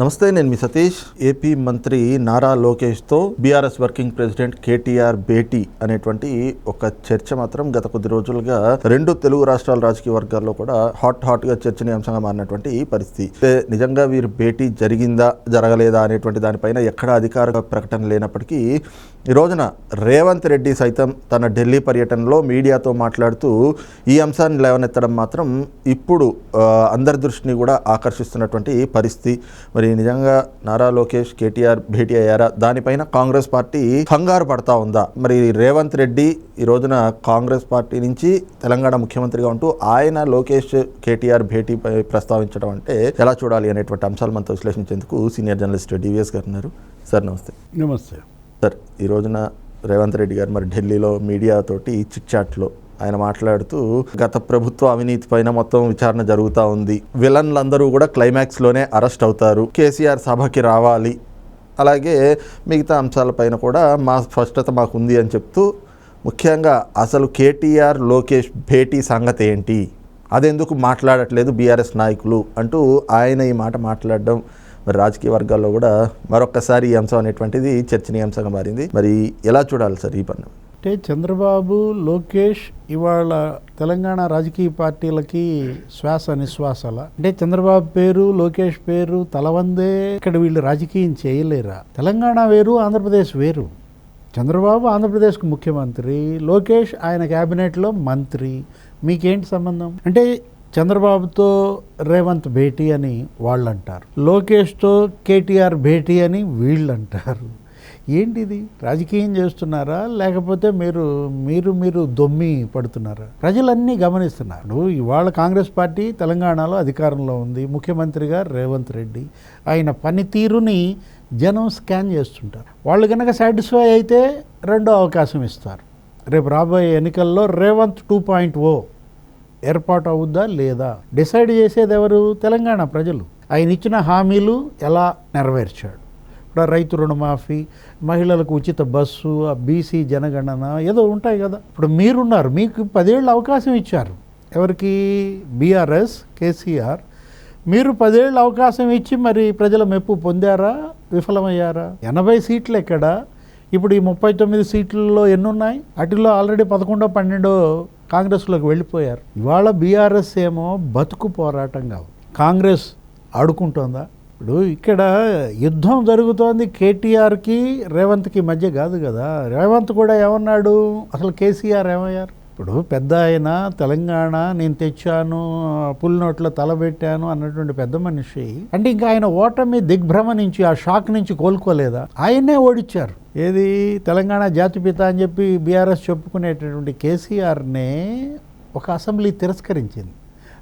నమస్తే నేను మీ సతీష్. ఏపీ మంత్రి నారా లోకేష్తో బీఆర్ఎస్ వర్కింగ్ ప్రెసిడెంట్ కేటీఆర్ భేటీ అనేటువంటి ఒక చర్చ మాత్రం గత కొద్ది రోజులుగా రెండు తెలుగు రాష్ట్రాల రాజకీయ వర్గాల్లో కూడా హాట్ హాట్గా చర్చనీయాంశంగా మారినటువంటి పరిస్థితి. నిజంగా వీరు భేటీ జరిగిందా జరగలేదా అనేటువంటి దానిపైన ఎక్కడ అధికార ప్రకటన లేనప్పటికీ ఈ రోజున రేవంత్ రెడ్డి సైతం తన ఢిల్లీ పర్యటనలో మీడియాతో మాట్లాడుతూ ఈ అంశాన్ని లేవనెత్తడం మాత్రం ఇప్పుడు అందరి దృష్టిని కూడా ఆకర్షిస్తున్నటువంటి పరిస్థితి. మరి నిజంగా నారా లోకేష్ కేటీఆర్ భేటీ అయ్యారా? దానిపైన కాంగ్రెస్ పార్టీ కంగారు పడతా ఉందా? మరి రేవంత్ రెడ్డి ఈ రోజున కాంగ్రెస్ పార్టీ నుంచి తెలంగాణ ముఖ్యమంత్రిగా ఉంటూ ఆయన లోకేష్ కేటీఆర్ భేటీపై ప్రస్తావించడం అంటే ఎలా చూడాలి అనేటువంటి అంశాలు మనతో విశ్లేషించేందుకు సీనియర్ జర్నలిస్ట్ డివిఎస్ గారు ఉన్నారు. సార్ నమస్తే. నమస్తే. సార్ ఈ రోజున రేవంత్ రెడ్డి గారు మరి ఢిల్లీలో మీడియా తోటి చిట్ చాట్లో ఆయన మాట్లాడుతూ గత ప్రభుత్వ అవినీతి పైన మొత్తం విచారణ జరుగుతూ ఉంది. విలన్లందరూ కూడా క్లైమాక్స్లోనే అరెస్ట్ అవుతారు. కేసీఆర్ సభకి రావాలి. అలాగే మిగతా అంశాలపైన కూడా మా స్పష్టత మాకు ఉంది అని చెప్తూ ముఖ్యంగా అసలు కేటీఆర్ లోకేష్ భేటీ సంగతి ఏంటి? అదెందుకు మాట్లాడట్లేదు బీఆర్ఎస్ నాయకులు? అంటూ ఆయన ఈ మాట మాట్లాడడం మరి రాజకీయ వర్గాల్లో కూడా మరొక్కసారి ఈ అంశం అనేటువంటిది చర్చనీయాంశంగా మారింది. మరి ఎలా చూడాలి సార్ ఈ పన్ను అంటే చంద్రబాబు లోకేష్ ఇవాళ తెలంగాణ రాజకీయ పార్టీలకి శ్వాస నిశ్వాసాల. అంటే చంద్రబాబు పేరు లోకేష్ పేరు తలవందే ఇక్కడ వీళ్ళు రాజకీయం చేయలేరా? తెలంగాణ వేరు ఆంధ్రప్రదేశ్ వేరు. చంద్రబాబు ఆంధ్రప్రదేశ్కు ముఖ్యమంత్రి లోకేష్ ఆయన క్యాబినెట్లో మంత్రి. మీకేంటి సంబంధం? అంటే చంద్రబాబుతో రేవంత్ భేటీ అని వాళ్ళు అంటారు లోకేష్తో కేటీఆర్ భేటీ అని వీళ్ళు అంటారు ఏంటిది? రాజకీయం చేస్తున్నారా? లేకపోతే మీరు మీరు మీరు దొమ్మి పడుతున్నారా? ప్రజలన్నీ గమనిస్తున్నారు. ఇవాళ కాంగ్రెస్ పార్టీ తెలంగాణలో అధికారంలో ఉంది. ముఖ్యమంత్రిగా రేవంత్ రెడ్డి. ఆయన పనితీరుని జనం స్కాన్ చేస్తుంటారు. వాళ్ళు కనుక సాటిస్ఫై అయితే రెండో అవకాశం ఇస్తారు. రేపు రాబోయే ఎన్నికల్లో రేవంత్ టూ పాయింట్ ఓ ఏర్పాటు అవుద్దా లేదా? డిసైడ్ చేసేది ఎవరు? తెలంగాణ ప్రజలు. ఆయన ఇచ్చిన హామీలు ఎలా నెరవేర్చాడు? ఇప్పుడు రైతు రుణమాఫీ మహిళలకు ఉచిత బస్సు ఆ బీసీ జనగణన ఏదో ఉంటాయి కదా. ఇప్పుడు మీరున్నారు మీకు పదేళ్ళు అవకాశం ఇచ్చారు. ఎవరికి? BRS KCR. మీరు పదేళ్ళు అవకాశం ఇచ్చి మరి ప్రజల మెప్పు పొందారా? విఫలమయ్యారా? ఎనభై సీట్లు ఎక్కడ? ఇప్పుడు ఈ ముప్పై తొమ్మిది సీట్లలో ఎన్నున్నాయి? వాటిల్లో ఆల్రెడీ పదకొండో పన్నెండో కాంగ్రెస్లోకి వెళ్ళిపోయారు. ఇవాళ బీఆర్ఎస్ ఏమో బతుకు పోరాటం కావు. కాంగ్రెస్ ఆడుకుంటోందా? ఇప్పుడు ఇక్కడ యుద్ధం జరుగుతోంది కేటీఆర్కి రేవంత్కి మధ్య కాదు కదా. రేవంత్ కూడా ఏమన్నాడు? అసలు కేసీఆర్ ఏమయ్యారు? ఇప్పుడు పెద్ద ఆయన తెలంగాణ నేను తెచ్చాను పుల్ నోట్లో తలబెట్టాను అన్నటువంటి పెద్ద మనిషి. అంటే ఇంకా ఆయన ఓటమి దిగ్భ్రమ నుంచి ఆ షాక్ నుంచి కోలుకోలేదా? ఆయనే ఓడిచ్చారు. ఏది? తెలంగాణ జాతిపిత అని చెప్పి బీఆర్ఎస్ చెప్పుకునేటటువంటి కేసీఆర్నే ఒక అసెంబ్లీ తిరస్కరించింది.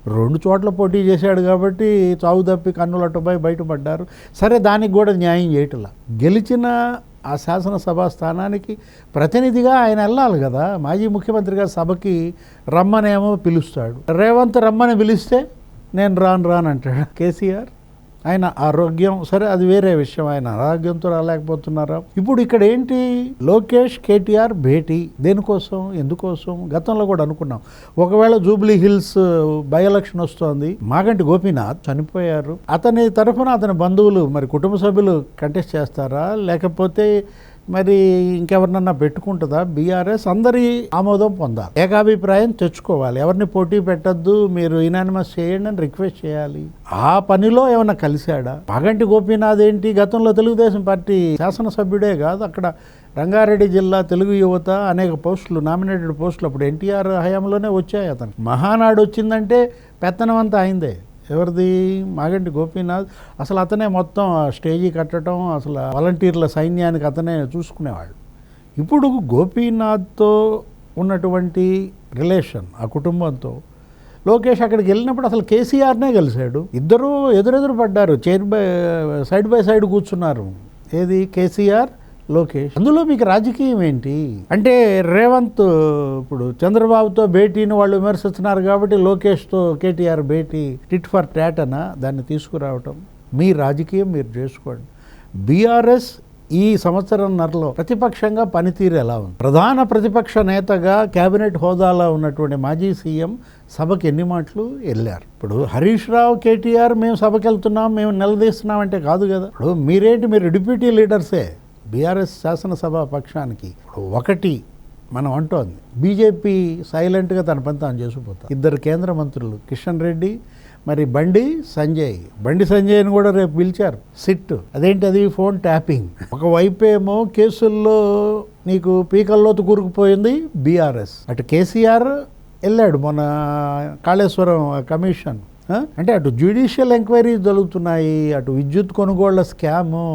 రెండు చోట్ల పోటీ చేశాడు కాబట్టి చావు తప్పి కన్నులట్టుపై బయటపడ్డారు. సరే దానికి కూడా న్యాయం చేయటలా? గెలిచిన ఆ శాసనసభ స్థానానికి ప్రతినిధిగా ఆయన వెళ్ళాలి కదా? మాజీ ముఖ్యమంత్రిగా సభకి రమ్మనేమో పిలుస్తాడు. రేవంత్ రమ్మని పిలిస్తే నేను రాను రాను అంటాడు. కేసీఆర్? ఆయన ఆరోగ్యం సరే అది వేరే విషయం. ఆయన ఆరోగ్యంతో రాలేకపోతున్నారా? ఇప్పుడు ఇక్కడ ఏంటి? లోకేష్ కేటీఆర్ భేటీ. దేనికోసం? ఎందుకోసం? గతంలో కూడా అనుకున్నాం. ఒకవేళ జూబ్లీ హిల్స్ బై ఎలక్షన్ వస్తోంది మాగంటి గోపీనాథ్ చనిపోయారు. అతని తరఫున అతని బంధువులు మరి కుటుంబ సభ్యులు కంటెస్ట్ చేస్తారా? లేకపోతే మరి ఇంకెవరినన్నా పెట్టుకుంటుందా? బీఆర్ఎస్ అందరి ఆమోదం పొందాలి. ఏకాభిప్రాయం తెచ్చుకోవాలి. ఎవరిని పోటీ పెట్టద్దు మీరు ఇనానిమస్ చేయండి అని రిక్వెస్ట్ చేయాలి. ఆ పనిలో ఏమైనా కలిశాడా? పగంటి గోపీనాథ్ ఏంటి? గతంలో తెలుగుదేశం పార్టీ శాసనసభ్యుడే కాదు అక్కడ రంగారెడ్డి జిల్లా తెలుగు యువత అనేక పోస్టులు నామినేటెడ్ పోస్టులు అప్పుడు ఎన్టీఆర్ హయాంలోనే వచ్చాయి అతను మహానాడు వచ్చిందంటే పెత్తనం అంతా అయిందే. ఎవరిది? మాగంటి గోపీనాథ్. అసలు అతనే మొత్తం ఆ స్టేజీ కట్టడం అసలు వాలంటీర్ల సైన్యానికి అతనే చూసుకునేవాడు ఇప్పుడు గోపీనాథ్తో ఉన్నటువంటి రిలేషన్ ఆ కుటుంబంతో లోకేష్ అక్కడికి వెళ్ళినప్పుడు అసలు కేసీఆర్నే కలిశాడు. ఇద్దరూ ఎదురెదురు పడ్డారు. Chair by side by side కూర్చున్నారు. ఏది? కేసీఆర్? లోకేష్. అందులో మీకు రాజకీయం ఏంటి? అంటే రేవంత్ ఇప్పుడు చంద్రబాబుతో భేటీని వాళ్ళు విమర్శిస్తున్నారు కాబట్టి లోకేష్తో కేటీఆర్ భేటీ టిట్ ఫర్ టాట్ దాన్ని తీసుకురావటం. మీ రాజకీయం మీరు చేసుకోండి. బీఆర్ఎస్ ఈ సంవత్సరంన్నరలో ప్రతిపక్షంగా పనితీరు ఎలా ఉంది? ప్రధాన ప్రతిపక్ష నేతగా కేబినెట్ హోదాలో ఉన్నటువంటి మాజీ సీఎం సభకి ఎన్ని మాటలు వెళ్ళారు? ఇప్పుడు హరీష్ రావు కేటీఆర్ మేము సభకి వెళ్తున్నాం మేము నిలదీస్తున్నాం అంటే కాదు కదా. ఇప్పుడు మీరేంటి? మీరు డిప్యూటీ లీడర్సే. బీఆర్ఎస్ శాసనసభ పక్షానికి ఒకటి మనం అంటోంది. బీజేపీ సైలెంట్గా తన పని తాను చేసుకుపోతా ఇద్దరు కేంద్ర మంత్రులు కిషన్ రెడ్డి మరి బండి సంజయ్. బండి సంజయ్ని కూడా రేపు పిలిచారు. సిట్ అదేంటి అది ఫోన్ ట్యాపింగ్. ఒకవైపేమో కేసుల్లో నీకు పీకల్లోతు కూరుకుపోయింది బీఆర్ఎస్. అటు కేసీఆర్ వెళ్ళాడు మొన్న కాళేశ్వరం కమిషన్. అంటే అటు జ్యుడిషియల్ ఎంక్వైరీ జరుగుతున్నాయి. అటు విద్యుత్ కొనుగోళ్ళ స్కాము.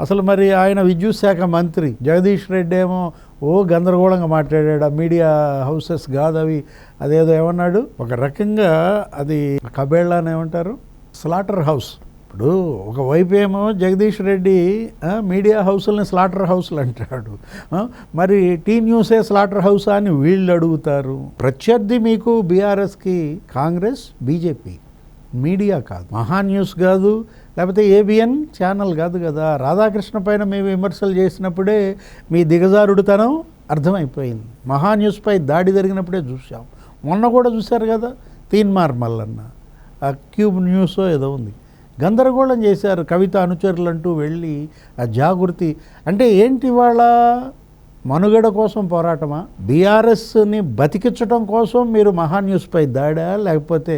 అసలు మరి ఆయన విద్యుత్ శాఖ మంత్రి జగదీష్ రెడ్డి ఏమో ఓ గందరగోళంగా మాట్లాడాడు. ఆ మీడియా హౌసెస్ కాదు అవి. అదేదో ఏమన్నాడు? ఒక రకంగా అది కబేళ్ళ అని ఏమంటారు? Slaughter house. ఇప్పుడు ఒకవైపు ఏమో జగదీష్ రెడ్డి మీడియా హౌస్ని స్లాటర్ హౌస్లు అంటాడు. మరి టీ న్యూసే స్లాటర్ హౌస్ అని వీళ్ళు అడుగుతారు. ప్రత్యర్థి మీకు బీఆర్ఎస్కి కాంగ్రెస్ బీజేపీ. మీడియా కాదు మహా న్యూస్ కాదు లేకపోతే ఏబిఎన్ ఛానల్ కాదు కదా. రాధాకృష్ణ పైన మేము విమర్శలు చేసినప్పుడే మీ దిగజారుడుతనం అర్థమైపోయింది. మహా న్యూస్పై దాడి జరిగినప్పుడే చూసాం మొన్న కూడా చూశారు కదా తీన్మార్ మల్లన్న. ఆ క్యూబ్ న్యూస్ ఏదో ఉంది. గందరగోళం చేశారు కవిత అనుచరులు అంటూ వెళ్ళి ఆ జాగృతి. అంటే ఏంటి వాళ్ళ మనుగడ కోసం పోరాటమా? బీఆర్ఎస్ని బతికించడం కోసం మీరు మహా న్యూస్పై దాడా లేకపోతే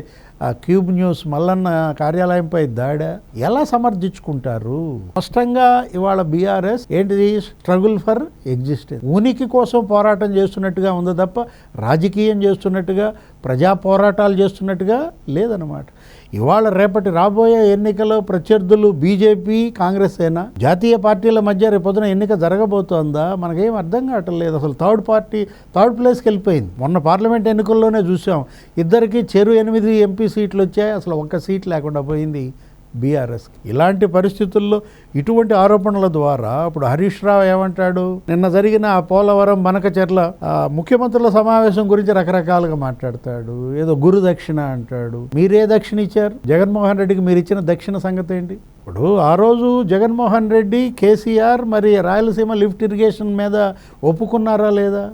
ఆ క్యూబ్ న్యూస్ మల్లన్న కార్యాలయంపై దాడ ఎలా సమర్థించుకుంటారు? స్పష్టంగా ఇవాళ బీఆర్ఎస్ ఏంటిది? Struggle for existence. ఉనికి కోసం పోరాటం చేస్తున్నట్టుగా ఉంది తప్ప రాజకీయం చేస్తున్నట్టుగా ప్రజా పోరాటాలు చేస్తున్నట్టుగా లేదనమాట ఇవాళ రేపటి రాబోయే ఎన్నికలో ప్రత్యర్థులు బీజేపీ కాంగ్రెస్ అయినా జాతీయ పార్టీల మధ్య రేపొద్దున ఎన్నిక జరగబోతోందా? మనకేం అర్థం కావట్లేదు అసలు థర్డ్ పార్టీ థర్డ్ ప్లేస్కి వెళ్ళిపోయింది. మొన్న పార్లమెంట్ ఎన్నికల్లోనే చూసాం. ఇద్దరికి చెరు ఎనిమిది ఎంపీ సీట్లు వచ్చాయి. అసలు ఒక్క సీట్ లేకుండా పోయింది. బీఆర్ఎస్కి ఇలాంటి పరిస్థితుల్లో ఇటువంటి ఆరోపణల ద్వారా ఇప్పుడు హరీష్ రావు ఏమంటాడు? నిన్న జరిగిన ఆ పోలవరం బనకచెర్ల ముఖ్యమంత్రుల సమావేశం గురించి రకరకాలుగా మాట్లాడతాడు. ఏదో గురు దక్షిణ అంటాడు. మీరే దక్షిణ ఇచ్చారు? జగన్మోహన్ రెడ్డికి మీరు ఇచ్చిన దక్షిణ సంగతి ఏంటి? ఇప్పుడు ఆ రోజు జగన్మోహన్ రెడ్డి కేసీఆర్ మరి రాయలసీమ లిఫ్ట్ ఇరిగేషన్ మీద ఒప్పుకున్నారా లేదా?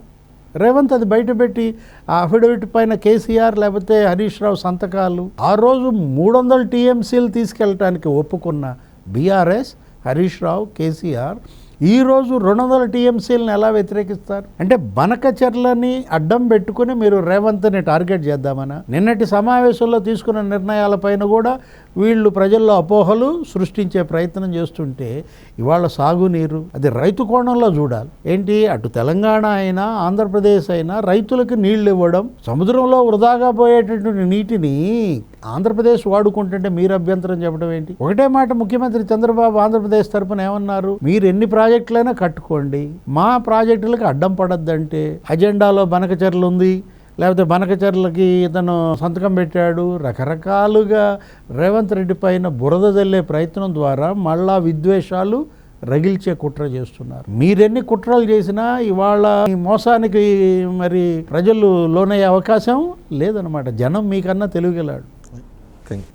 రేవంత్ అది బయటపెట్టి ఆ అఫిడవిట్ పైన కేసీఆర్ లేకపోతే హరీష్ రావు సంతకాలు ఆ రోజు మూడు వందల టీఎంసీలు తీసుకెళ్ళటానికి ఒప్పుకున్న బీఆర్ఎస్ హరీష్ రావు కేసీఆర్ ఈరోజు రుణదల రెండు వందల టీఎంసీలను ఎలా వ్యతిరేకిస్తారు? అంటే బనకచర్లని అడ్డం పెట్టుకుని మీరు రేవంత్ని టార్గెట్ చేద్దామనా? నిన్నటి సమావేశంలో తీసుకున్న నిర్ణయాలపైన కూడా వీళ్ళు ప్రజల్లో అపోహలు సృష్టించే ప్రయత్నం చేస్తుంటే ఇవాళ సాగునీరు అది రైతు కోణంలో చూడాలి. ఏంటి? అటు తెలంగాణ అయినా ఆంధ్రప్రదేశ్ అయినా రైతులకు నీళ్ళు ఇవ్వడం సముద్రంలో వృధాగా పోయేటటువంటి నీటిని ఆంధ్రప్రదేశ్ వాడుకుంటుంటే మీరు అభ్యంతరం చెప్పడం ఏంటి? ఒకటే మాట ముఖ్యమంత్రి చంద్రబాబు ఆంధ్రప్రదేశ్ తరపున ఏమన్నారు? మీరు ఎన్ని ప్రాజెక్టులైనా కట్టుకోండి. మా ప్రాజెక్టులకు అడ్డం పడద్దంటే అజెండాలో బనకచర్లు ఉంది. లేకపోతే బనకచర్లకి ఇతను సంతకం పెట్టాడు. రకరకాలుగా రేవంత్ రెడ్డి పైన బురద జల్లే ప్రయత్నం ద్వారా మళ్ళా విద్వేషాలు రగిల్చే కుట్ర చేస్తున్నారు. మీరెన్ని కుట్రలు చేసినా ఇవాళ ఈ మోసానికి మరి ప్రజలు లోనయ్యే అవకాశం లేదనమాట జనం మీకన్నా తెలుగులాడు Think.